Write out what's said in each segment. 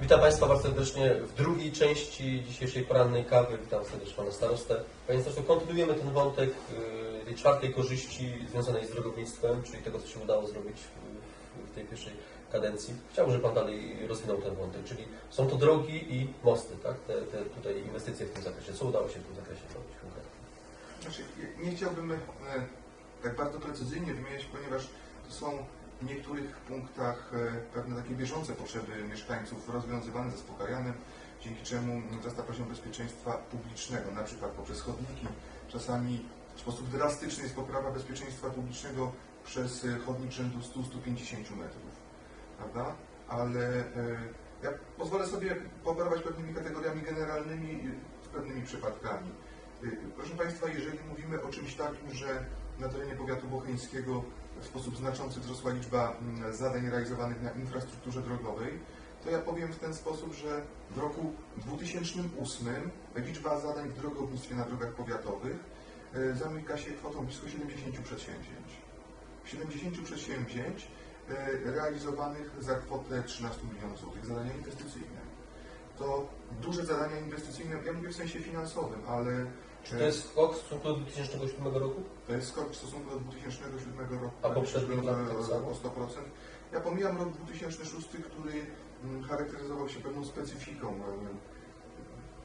Witam Państwa bardzo serdecznie w drugiej części dzisiejszej porannej kawy. Witam serdecznie Pana Starostę. Panie Starosto, kontynuujemy ten wątek y, tej czwartej korzyści związanej z drogownictwem, czyli tego, co się udało zrobić w, tej pierwszej kadencji. Chciałbym, żeby Pan dalej rozwinął ten wątek, czyli są to drogi i mosty, tak? Te, te tutaj inwestycje w tym zakresie. Co udało się w tym zakresie zrobić konkretnie? Znaczy, nie chciałbym e, tak bardzo precyzyjnie wymieniać, ponieważ to są w niektórych punktach e, pewne takie bieżące potrzeby mieszkańców rozwiązywane, zaspokajane, dzięki czemu wzrasta poziom bezpieczeństwa publicznego, na przykład poprzez chodniki. Czasami w sposób drastyczny jest poprawa bezpieczeństwa publicznego przez e, chodnik rzędu 100-150 metrów, prawda? Ale e, ja pozwolę sobie pooperować pewnymi kategoriami generalnymi e, z pewnymi przypadkami. Y, Proszę Państwa, jeżeli mówimy o czymś takim, że na terenie powiatu bocheńskiego w sposób znaczący wzrosła liczba mm, zadań realizowanych na infrastrukturze drogowej, to ja powiem w ten sposób, że w roku 2008 liczba zadań w drogownictwie na drogach powiatowych y, zamyka się kwotą blisko 70 przedsięwzięć. 70 przedsięwzięć y, realizowanych za kwotę 13 milionów złotych, zadania inwestycyjne. To duże zadania inwestycyjne, ja mówię w sensie finansowym, ale Czy to jest skok w stosunku do 2007 roku? to jest skok w stosunku do 2007 roku. A poprzednich lat tak o, samo? o 100%. Ja pomijam rok 2006, który mm, charakteryzował się pewną specyfiką.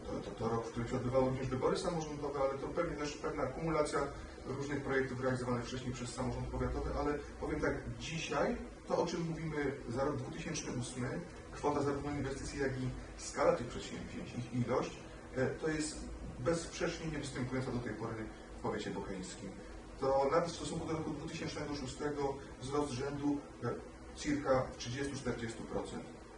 To, to, to rok, w którym się odbywały również wybory samorządowe, ale to pewnie też pewna akumulacja różnych projektów realizowanych wcześniej przez samorząd powiatowy, ale powiem tak, dzisiaj to, o czym mówimy za rok 2008, kwota zarówno inwestycji, jak i skala tych przedsięwzięć, ich ilość, e, to jest bezsprzecznie nie występująca do tej pory w powiecie bocheńskim. To nawet w stosunku do roku 2006 wzrost rzędu e, circa 30-40%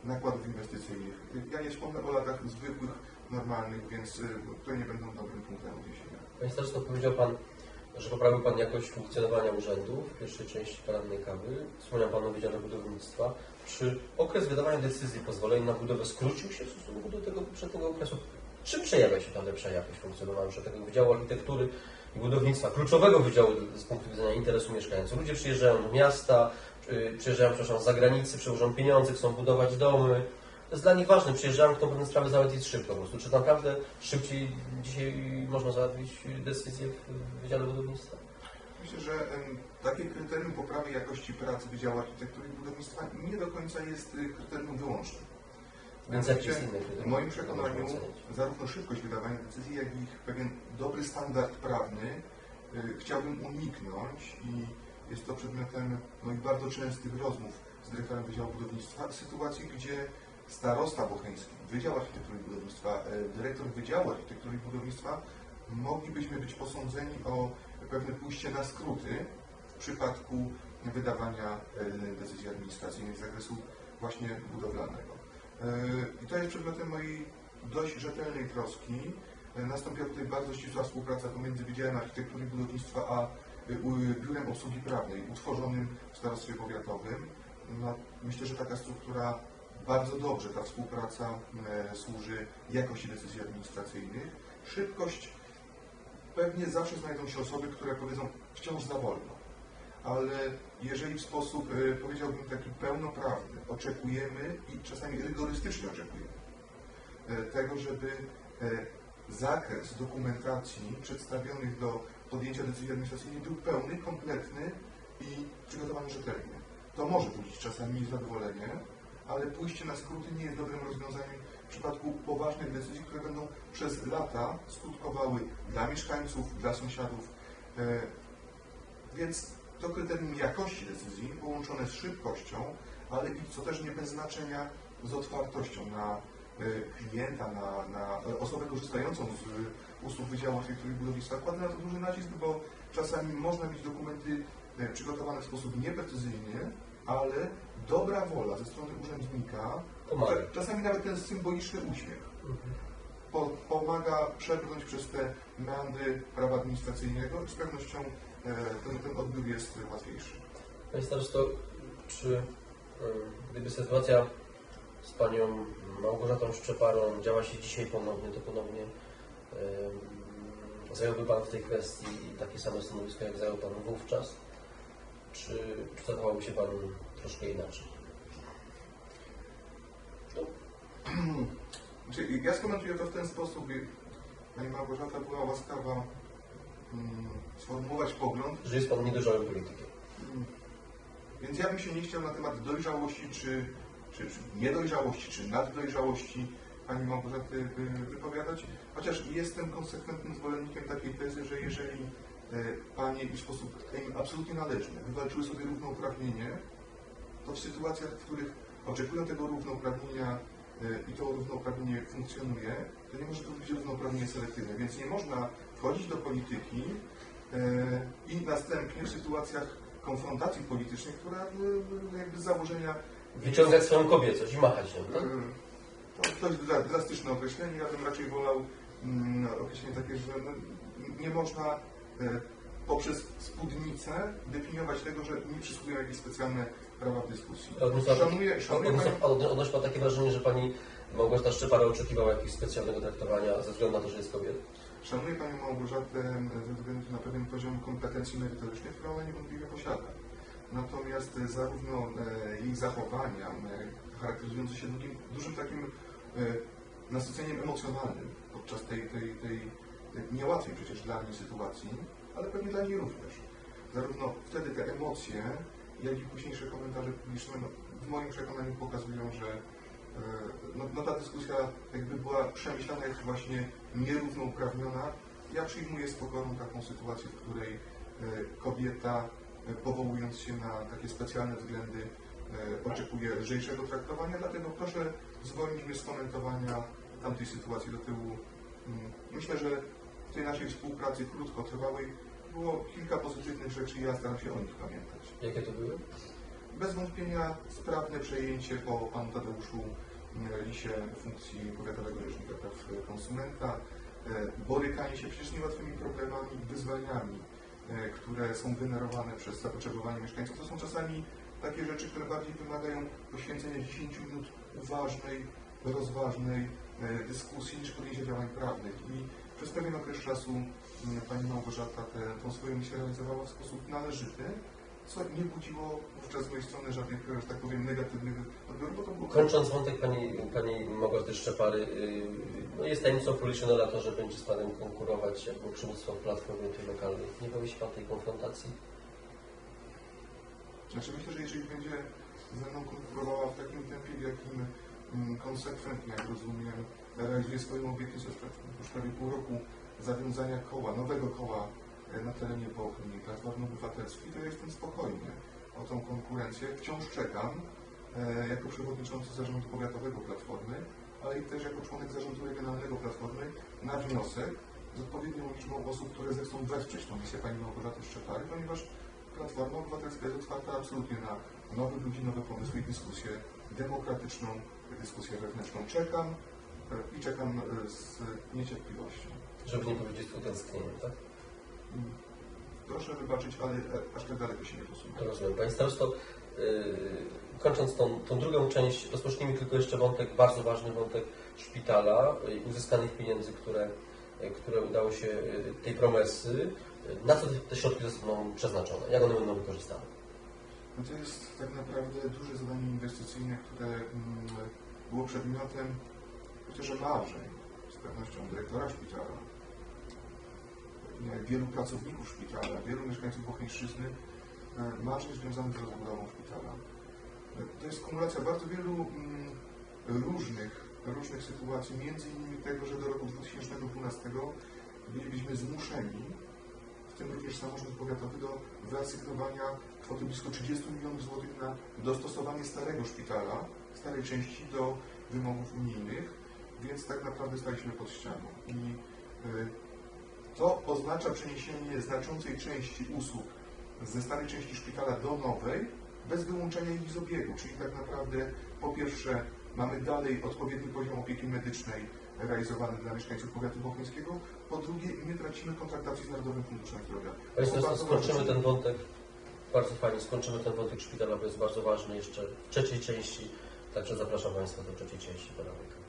nakładów inwestycyjnych. Ja nie wspomnę o latach zwykłych, normalnych, więc e, które nie będą dobrym punktem odniesienia. Panie Starosto, powiedział Pan, że poprawił Pan jakość funkcjonowania urzędu w pierwszej części porannej kawy. Wspomniał Pan o Wydziale Budownictwa. Czy okres wydawania decyzji, pozwoleń na budowę skrócił się w stosunku do tego poprzedniego okresu? Czym przejawia się ta lepsza jakość funkcjonowania już tego Wydziału Architektury i Budownictwa, kluczowego wydziału z punktu widzenia interesu mieszkańców? Ludzie przyjeżdżają do miasta, przyjeżdżają, przepraszam, z zagranicy, przełożą pieniądze, chcą budować domy. To jest dla nich ważne, przyjeżdżają, chcą pewne sprawy załatwić szybko po prostu. Czy naprawdę szybciej dzisiaj można załatwić decyzję w Wydziale Budownictwa? Myślę, że takie kryterium poprawy jakości pracy Wydziału Architektury i Budownictwa nie do końca jest y, kryterium wyłącznym. Więc? W moim przekonaniu zarówno szybkość wydawania decyzji, jak i ich pewien dobry standard prawny y, chciałbym uniknąć i jest to przedmiotem moich bardzo częstych rozmów z dyrektorem Wydziału Budownictwa, sytuacji, gdzie starosta bocheński, Wydział Architektury i Budownictwa, y, dyrektor Wydziału Architektury i Budownictwa moglibyśmy być posądzeni o pewne pójście na skróty w przypadku wydawania y, decyzji administracyjnych z zakresu właśnie budowlanego. E, I to jest przedmiotem mojej dość rzetelnej troski. E, Nastąpiła tutaj bardzo ścisła współpraca pomiędzy Wydziałem Architektury i Budownictwa a e, Biurem Obsługi Prawnej utworzonym w Starostwie Powiatowym. No, myślę, że taka struktura bardzo dobrze, ta współpraca służy jakości decyzji administracyjnych. Szybkość pewnie zawsze znajdą się osoby, które powiedzą wciąż za wolno ale jeżeli w sposób, powiedziałbym, taki pełnoprawny oczekujemy i czasami rygorystycznie oczekujemy e, tego, żeby e, zakres dokumentacji przedstawionych do podjęcia decyzji administracyjnej był pełny, kompletny i przygotowany rzetelnie. To może budzić czasami niezadowolenie, ale pójście na skróty nie jest dobrym rozwiązaniem w przypadku poważnych decyzji, które będą przez lata skutkowały dla mieszkańców, dla sąsiadów. E, Więc to kryterium jakości decyzji połączone z szybkością, ale i co też nie bez znaczenia z otwartością na e, klienta, na, na osobę korzystającą z e, usług Wydziału Architektury i Budownictwa. Kładę na to duży nacisk, bo czasami można mieć dokumenty e, przygotowane w sposób nieprecyzyjny, ale dobra wola ze strony urzędnika, czasami nawet ten symboliczny uśmiech po, pomaga przebrnąć przez te meandry prawa administracyjnego i z pewnością e, ten, ten odbiór jest łatwiejszy. Panie Starosto, czy y, gdyby sytuacja z Panią Małgorzatą Szczeparą działa się dzisiaj ponownie, to ponownie zająłby Pan w tej kwestii takie same stanowisko, jak zajął Pan wówczas? Czy, czy zachowałby się Pan troszkę inaczej? Znaczy, ja skomentuję to w ten sposób. Pani Małgorzata była łaskawa mm, sformułować pogląd, Że jest Pan niedojrzałym politykiem. Więc ja bym się nie chciał na temat dojrzałości, czy, czy, czy niedojrzałości, czy naddojrzałości Pani Małgorzaty y, wypowiadać, chociaż jestem konsekwentnym zwolennikiem takiej tezy, że jeżeli e, Panie w sposób absolutnie należny wywalczyły sobie równouprawnienie, to w sytuacjach, w których oczekują tego równouprawnienia e, i to równouprawnienie funkcjonuje, to nie może to być równouprawnienie selektywne. Więc nie można wchodzić do polityki e, i następnie w sytuacjach konfrontacji politycznej, która e, jakby z założenia Wyciągać swoją kobiecość i machać nią, tak? E, To dra- drastyczne określenie, ja bym raczej wolał mm, określenie takie, że no, nie można e, poprzez spódnicę definiować tego, że mi przysługują jakieś specjalne prawa w dyskusji. Szanuję, szanuję Pan takie wrażenie, że Pani Małgorzata Szczepara oczekiwała jakiegoś specjalnego traktowania ze względu na to, że jest kobietą? Szanuję panią Małgorzatę e, ze względu na pewien poziom kompetencji merytorycznych, które ona niewątpliwie posiada. Natomiast e, zarówno jej zachowania, e, charakteryzujące się drugim, dużym takim nasyceniem emocjonalnym podczas tej, tej, tej niełatwej przecież dla niej sytuacji, ale pewnie dla niej również. Zarówno wtedy te emocje, jak i późniejsze komentarze publiczne no, w moim przekonaniu pokazują, że no, no ta dyskusja jakby była przemyślana jak właśnie nierównouprawniona. Ja przyjmuję z pokorą taką sytuację, w której e, kobieta, e, powołując się na takie specjalne względy, e, oczekuje lżejszego traktowania, dlatego proszę zwolnić mnie z komentowania tamtej sytuacji do tyłu. Mm, Myślę, że w tej naszej współpracy krótkotrwałej było kilka pozytywnych rzeczy i ja staram się o nich pamiętać. Jakie to były? Bez wątpienia sprawne przejęcie po panu Tadeuszu e, Lisie funkcji powiatowego rzecznika praw konsumenta, e, borykanie się przecież niełatwymi problemami wyzwaniami, e, które są generowane przez zapotrzebowanie mieszkańców. To są czasami takie rzeczy, które bardziej wymagają poświęcenia 10 minut uważnej, rozważnej dyskusji niż podjęcia działań prawnych. I przez pewien okres czasu pani Małgorzata tę swoją misję realizowała w sposób należyty, co nie budziło wówczas z mojej strony żadnych, że tak powiem, negatywnych odbiorów, bo to było... Kończąc wątek Pani, pani Małgorzaty Szczepary, yy, no jest tajemnicą Poliszynela to, że będzie z Panem konkurować jako przywództwo Platformy tej lokalnej. Nie boi się Pan tej konfrontacji? Znaczy myślę, że jeżeli będzie ze mną konkurowała w takim tempie, w jakim mm, konsekwentnie, jak rozumiem, realizuje swoją obietnicę już prawie- pół roku zawiązania koła, nowego koła e, na terenie Bochni, Platformy Obywatelskiej, to ja jestem spokojny o tą konkurencję. Wciąż czekam e, jako przewodniczący zarządu powiatowego Platformy, ale i też jako członek zarządu regionalnego Platformy na wniosek z odpowiednią liczbą osób, które zechcą wesprzeć tą misję Pani Małgorzaty Szczepary, ponieważ Platforma Obywatelska jest otwarta absolutnie na nowych ludzi, nowe pomysły i dyskusję demokratyczną, dyskusję wewnętrzną. Czekam e, i czekam e, z niecierpliwością. Żeby nie powiedzieć z utęsknieniem, tak? Proszę wybaczyć, ale e, aż tak daleko się nie posunę. Rozumiem. Panie starosto, yy, kończąc tą, tą drugą część, rozpocznijmy tylko jeszcze wątek, bardzo ważny wątek szpitala i uzyskanych pieniędzy, które, yy, które udało się, yy, tej promesy. Na co te, środki zostaną przeznaczone? Jak one będą wykorzystane? No to jest tak naprawdę duże zadanie inwestycyjne, które mm, było przedmiotem chociaż marzeń z pewnością dyrektora szpitala, wielu pracowników szpitala, wielu mieszkańców Bochniszczyzny, e, marzeń związanych z rozbudową szpitala. E, To jest kumulacja bardzo wielu mm, różnych, różnych sytuacji, między innymi tego, że do roku 2012 bylibyśmy zmuszeni w tym również samorząd powiatowy do wyasygnowania kwoty blisko 30 milionów złotych na dostosowanie starego szpitala, starej części do wymogów unijnych, więc tak naprawdę staliśmy pod ścianą. I to oznacza przeniesienie znaczącej części usług ze starej części szpitala do nowej, bez wyłączenia ich z obiegu, czyli tak naprawdę po pierwsze mamy dalej odpowiedni poziom opieki medycznej realizowany dla mieszkańców powiatu bochnińskiego, po drugie nie tracimy kontraktacji z Narodowym Funduszem Zdrowia. Panie skończymy ważne. ten wątek, bardzo fajnie, skończymy ten wątek szpitala, bo jest bardzo ważny jeszcze w trzeciej części, także zapraszam Państwa do trzeciej części poradnika.